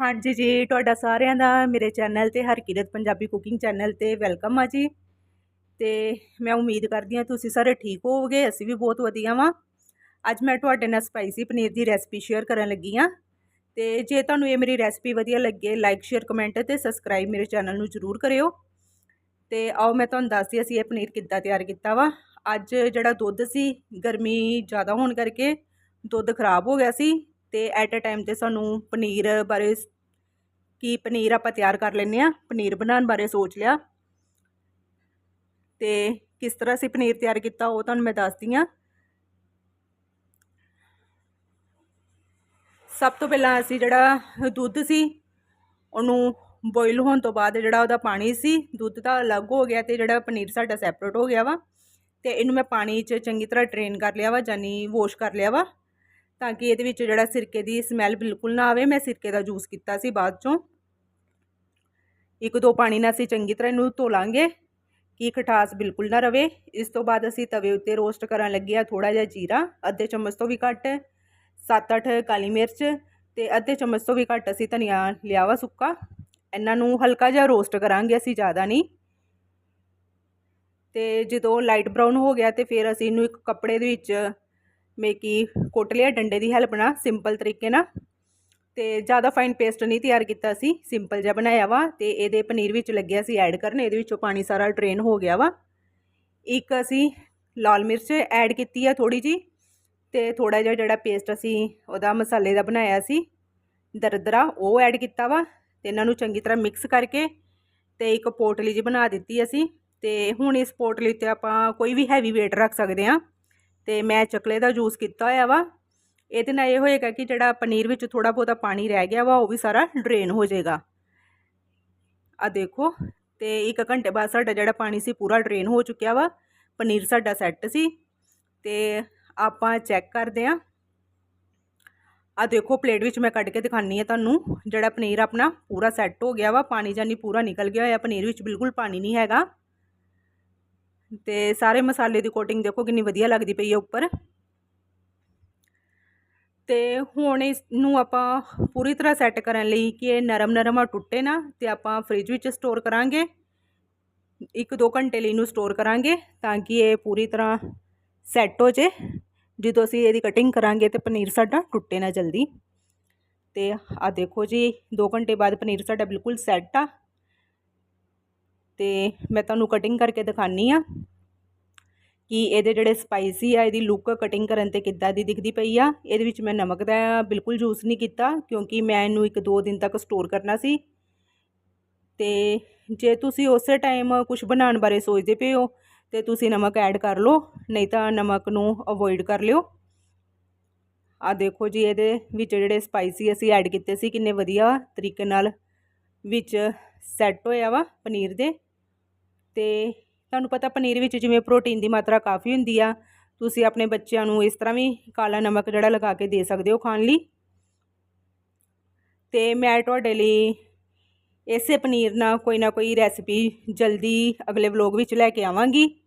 ਹਾਂਜੀ ਜੀ, ਤੁਹਾਡਾ ਸਾਰਿਆਂ ਦਾ ਮੇਰੇ ਚੈਨਲ ਤੇ ਹਰਕਿਰਤ ਪੰਜਾਬੀ ਕੁਕਿੰਗ ਚੈਨਲ ਤੇ ਵੈਲਕਮ ਆ ਜੀ। ਤੇ ਮੈਂ ਉਮੀਦ ਕਰਦੀ ਹਾਂ ਤੁਸੀਂ ਸਾਰੇ ਠੀਕ ਹੋਵੋਗੇ, ਅਸੀਂ ਵੀ ਬਹੁਤ ਵਧੀਆ ਵਾਂ। ਅੱਜ ਮੈਂ ਤੁਹਾਡੇ ਨਾਲ ਸਪਾਈਸੀ ਪਨੀਰ ਦੀ ਰੈਸਪੀ ਸ਼ੇਅਰ ਕਰਨ ਲੱਗੀ ਆ ਤੇ ਜੇ ਤੁਹਾਨੂੰ ਇਹ ਮੇਰੀ ਰੈਸਪੀ ਵਧੀਆ ਲੱਗੇ ਲਾਈਕ ਸ਼ੇਅਰ ਕਮੈਂਟ ਤੇ ਸਬਸਕ੍ਰਾਈਬ ਮੇਰੇ ਚੈਨਲ ਨੂੰ ਜ਼ਰੂਰ ਕਰਿਓ। ਤੇ ਆਓ ਮੈਂ ਤੁਹਾਨੂੰ ਦੱਸਦੀ ਅਸੀਂ ਇਹ ਪਨੀਰ ਕਿੱਦਾਂ ਤਿਆਰ ਕੀਤਾ ਵਾ। ਅੱਜ ਜਿਹੜਾ ਦੁੱਧ ਸੀ, ਗਰਮੀ ਜ਼ਿਆਦਾ ਹੋਣ ਕਰਕੇ ਦੁੱਧ ਖਰਾਬ ਹੋ ਗਿਆ ਸੀ। ਅਤੇ ਐਟ ਅ ਟਾਈਮ ਤੇ ਸਾਨੂੰ ਪਨੀਰ ਬਾਰੇ ਕੀ ਪਨੀਰ ਆਪਾਂ ਤਿਆਰ ਕਰ ਲੈਂਦੇ ਹਾਂ, ਪਨੀਰ ਬਣਾਉਣ ਬਾਰੇ ਸੋਚ ਲਿਆ। ਅਤੇ ਕਿਸ ਤਰ੍ਹਾਂ ਅਸੀਂ ਪਨੀਰ ਤਿਆਰ ਕੀਤਾ ਉਹ ਤੁਹਾਨੂੰ ਮੈਂ ਦੱਸਦੀ ਹਾਂ। ਸਭ ਤੋਂ ਪਹਿਲਾਂ ਅਸੀਂ ਜਿਹੜਾ ਦੁੱਧ ਸੀ, ਉਹਨੂੰ ਬੋਇਲ ਹੋਣ ਤੋਂ ਬਾਅਦ ਜਿਹੜਾ ਉਹਦਾ ਪਾਣੀ ਸੀ, ਦੁੱਧ ਦਾ ਅਲੱਗ ਹੋ ਗਿਆ ਤੇ ਜਿਹੜਾ ਪਨੀਰ ਸਾਡਾ ਸੈਪਰੇਟ ਹੋ ਗਿਆ ਵਾ। ਤੇ ਇਹਨੂੰ ਮੈਂ ਪਾਣੀ 'ਚ ਚੰਗੀ ਤਰ੍ਹਾਂ ਡਰੇਨ ਕਰ ਲਿਆ ਵਾ ਜਾਨੀ ਵਾਸ਼ ਕਰ ਲਿਆ ਵਾ। ਤਾਂ ਕਿ ਇਹਦੇ ਵਿੱਚ ਜਿਹੜਾ ਸਿਰਕੇ ਦੀ ਸਮੈਲ ਬਿਲਕੁਲ ਨਾ ਆਵੇ। ਮੈਂ ਸਿਰਕੇ ਦਾ ਜੂਸ ਕੀਤਾ ਸੀ ਬਾਅਦ ਚੋਂ। ਇੱਕ ਦੋ ਪਾਣੀ ਨਾਲ ਅਸੀਂ ਚੰਗੀ ਤਰ੍ਹਾਂ ਇਹਨੂੰ ਧੋ ਲਾਂਗੇ ਕਿ ਖਟਾਸ ਬਿਲਕੁਲ ਨਾ ਰਵੇ। ਇਸ ਤੋਂ ਬਾਅਦ ਅਸੀਂ ਤਵੇ ਉੱਤੇ ਰੋਸਟ ਕਰਨ ਲੱਗੇ ਆ ਥੋੜਾ ਜਿਹਾ ਜੀਰਾ। ਅੱਧੇ ਚਮਚ ਤੋਂ ਵੀ ਘੱਟ 7-8 ਕਾਲੀ ਮਿਰਚ ਤੇ ਅੱਧੇ ਚਮਚ ਤੋਂ ਵੀ ਘੱਟ ਅਸੀਂ ਧਨੀਆ ਲਿਆ ਵਾ ਸੁੱਕਾ। ਇਹਨਾਂ ਨੂੰ ਹਲਕਾ ਜਿਹਾ ਰੋਸਟ ਕਰਾਂਗੇ ਅਸੀਂ ਜ਼ਿਆਦਾ ਨਹੀਂ। ਤੇ ਜਦੋਂ ਲਾਈਟ ਬਰਾਊਨ ਹੋ ਗਿਆ ਤੇ ਫਿਰ ਅਸੀਂ ਇਹਨੂੰ ਇੱਕ ਕੱਪੜੇ ਦੇ ਵਿੱਚ ਮੇਕੀ ਕੁੱਟ ਲਿਆ, ਡੰਡੇ ਦੀ ਹੈਲਪ ਨਾਲ ਸਿੰਪਲ ਤਰੀਕੇ ਨਾਲ। ਤੇ ਜ਼ਿਆਦਾ ਫਾਈਨ ਪੇਸਟ ਨਹੀਂ ਤਿਆਰ ਕੀਤਾ ਸੀ ਸਿੰਪਲ ਜਿਹਾ ਬਣਾਇਆ ਵਾ ਤੇ ਇਹਦੇ ਪਨੀਰ ਵਿੱਚ ਲੱਗਿਆ ਸੀ ਐਡ ਕਰਨ, ਇਹਦੇ ਵਿੱਚੋਂ ਪਾਣੀ ਸਾਰਾ ਡਰੇਨ ਹੋ ਗਿਆ ਵਾ। ਇੱਕ ਅਸੀਂ ਲਾਲ ਮਿਰਚ ਐਡ ਕੀਤੀ ਆ ਥੋੜੀ ਜੀ ਤੇ ਥੋੜਾ ਜਿਹਾ ਜਿਹੜਾ ਪੇਸਟ ਅਸੀਂ ਉਹਦਾ ਮਸਾਲੇ ਦਾ ਬਣਾਇਆ ਸੀ, ਦਰਦਰਾ, ਉਹ ਐਡ ਕੀਤਾ ਵਾ ਤੇ ਇਹਨਾਂ ਨੂੰ ਚੰਗੀ ਤਰ੍ਹਾਂ ਮਿਕਸ ਕਰਕੇ ਤੇ ਇੱਕ ਪੋਟਲੀ ਜੀ ਬਣਾ ਦਿੱਤੀ ਅਸੀਂ ਤੇ ਹੁਣ ਇਸ ਪੋਟਲੀ ਤੇ ਆਪਾਂ ਕੋਈ ਵੀ ਹੈਵੀ weight ਰੱਖ ਸਕਦੇ ਆ ਤੇ ਮੈਂ ਚਕਲੇ ਦਾ ਜੂਸ ਕੀਤਾ ਹੋਇਆ ਵਾ। ਇਹਦੇ ਨਾਲ ਇਹ ਹੋਏਗਾ ਕਿ ਜਿਹੜਾ ਪਨੀਰ ਵਿੱਚ ਥੋੜਾ ਬਹੁਤਾ ਪਾਣੀ ਰਹਿ ਗਿਆ ਵਾ, ਉਹ ਵੀ ਸਾਰਾ ਡਰੇਨ ਹੋ ਜਾਏਗਾ। ਆ ਦੇਖੋ, ਤੇ ਇੱਕ ਘੰਟੇ ਬਾਅਦ ਸਾਡਾ ਜਿਹੜਾ ਪਾਣੀ ਸੀ ਪੂਰਾ ਡਰੇਨ ਹੋ ਚੁੱਕਿਆ ਵਾ। ਪਨੀਰ ਸਾਡਾ ਸੈੱਟ ਸੀ, ਤੇ ਆਪਾਂ ਚੈੱਕ ਕਰਦੇ ਆ। ਆ ਦੇਖੋ, ਪਲੇਟ ਵਿੱਚ ਮੈਂ ਕੱਢ ਕੇ ਦਿਖਾਨੀ ਆ ਤੁਹਾਨੂੰ। ਜਿਹੜਾ ਪਨੀਰ ਆਪਣਾ ਪੂਰਾ ਸੈੱਟ ਹੋ ਗਿਆ ਵਾ, ਪਾਣੀ ਜਾਨੀ ਪੂਰਾ ਨਿਕਲ ਗਿਆ ਹੋਇਆ, ਪਨੀਰ ਵਿੱਚ ਬਿਲਕੁਲ ਪਾਣੀ ਨਹੀਂ ਹੈਗਾ। ਤੇ ਸਾਰੇ ਮਸਾਲੇ ਦੀ ਕੋਟਿੰਗ ਦੇਖੋ ਕਿੰਨੀ ਵਧੀਆ ਲੱਗਦੀ ਪਈ ਹੈ ਉੱਪਰ। ਤੇ ਹੁਣ ਇਸ ਨੂੰ ਆਪਾਂ ਪੂਰੀ ਤਰ੍ਹਾਂ ਸੈੱਟ ਕਰਨ ਲਈ ਕਿ ਇਹ ਨਰਮ ਨਰਮ ਆ, ਟੁੱਟੇ ਨਾ, ਤੇ ਆਪਾਂ ਫ੍ਰਿਜ ਵਿੱਚ ਸਟੋਰ ਕਰਾਂਗੇ। 1-2 ਘੰਟੇ ਲਈ ਇਹਨੂੰ ਸਟੋਰ ਕਰਾਂਗੇ ਤਾਂ ਕਿ ਇਹ ਪੂਰੀ ਤਰ੍ਹਾਂ ਸੈੱਟ ਹੋ ਜੇ। ਜਦੋਂ ਅਸੀਂ ਇਹਦੀ ਕਟਿੰਗ ਕਰਾਂਗੇ ਤੇ ਪਨੀਰ ਸਾਡਾ ਟੁੱਟੇ ਨਾ ਜਲਦੀ। ਤੇ ਆ ਦੇਖੋ ਜੀ 2 ਘੰਟੇ ਬਾਅਦ ਪਨੀਰ ਸਾਡਾ ਬਿਲਕੁਲ ਸੈੱਟ ਆ। ਤੇ ਮੈਂ ਤੁਹਾਨੂੰ ਕਟਿੰਗ ਕਰਕੇ ਦਿਖਾਨੀ ਆ ਕਿ ਇਹਦੇ ਜਿਹੜੇ ਸਪਾਈਸੀ ਆ, ਇਹਦੀ ਲੁੱਕ ਕਟਿੰਗ ਕਰਨ ਤੇ ਕਿੱਦਾਂ ਦੀ ਦਿਖਦੀ ਪਈ ਆ। ਇਹਦੇ ਵਿੱਚ ਮੈਂ ਨਮਕ ਦਾ ਬਿਲਕੁਲ ਯੂਜ਼ ਨਹੀਂ ਕੀਤਾ, ਕਿਉਂਕਿ ਮੈਂ ਇਹਨੂੰ ਇੱਕ ਦੋ ਦਿਨ ਤੱਕ ਸਟੋਰ ਕਰਨਾ ਸੀ। ਤੇ ਜੇ ਤੁਸੀਂ ਉਸੇ ਟਾਈਮ ਕੁਝ ਬਣਾਉਣ ਬਾਰੇ ਸੋਚਦੇ ਪਏ ਹੋ, ਤੇ ਤੁਸੀਂ ਨਮਕ ਐਡ ਕਰ ਲਓ, ਨਹੀਂ ਤਾਂ ਨਮਕ ਨੂੰ ਅਵੋਇਡ ਕਰ ਲਿਓ। ਆ ਦੇਖੋ ਜੀ, ਇਹਦੇ ਵਿੱਚ ਜਿਹੜੇ ਸਪਾਈਸੀ ਅਸੀਂ ਐਡ ਕੀਤੇ ਸੀ, ਕਿੰਨੇ ਵਧੀਆ ਤਰੀਕੇ ਨਾਲ ਵਿੱਚ ਸੈੱਟ ਹੋਇਆ ਵਾ ਪਨੀਰ ਦੇ। ਤੇ ਤੁਹਾਨੂੰ ਪਤਾ ਪਨੀਰ ਵਿੱਚ ਜਿਵੇਂ ਪ੍ਰੋਟੀਨ ਦੀ ਮਾਤਰਾ ਕਾਫੀ ਹੁੰਦੀ ਆ, ਤੁਸੀਂ ਆਪਣੇ ਬੱਚਿਆਂ ਨੂੰ ਇਸ ਤਰ੍ਹਾਂ ਵੀ ਕਾਲਾ ਨਮਕ ਜਿਹੜਾ ਲਗਾ ਕੇ ਦੇ ਸਕਦੇ ਹੋ ਖਾਣ ਲਈ। ਤੇ ਮੈਂ ਤੁਹਾਡੇ ਲਈ ਇਸੇ ਪਨੀਰ ਨਾਲ ਕੋਈ ਨਾ ਕੋਈ ਰੈਸਪੀ ਜਲਦੀ ਅਗਲੇ ਵਲੋਗ ਵਿੱਚ ਲੈ ਕੇ ਆਵਾਂਗੀ।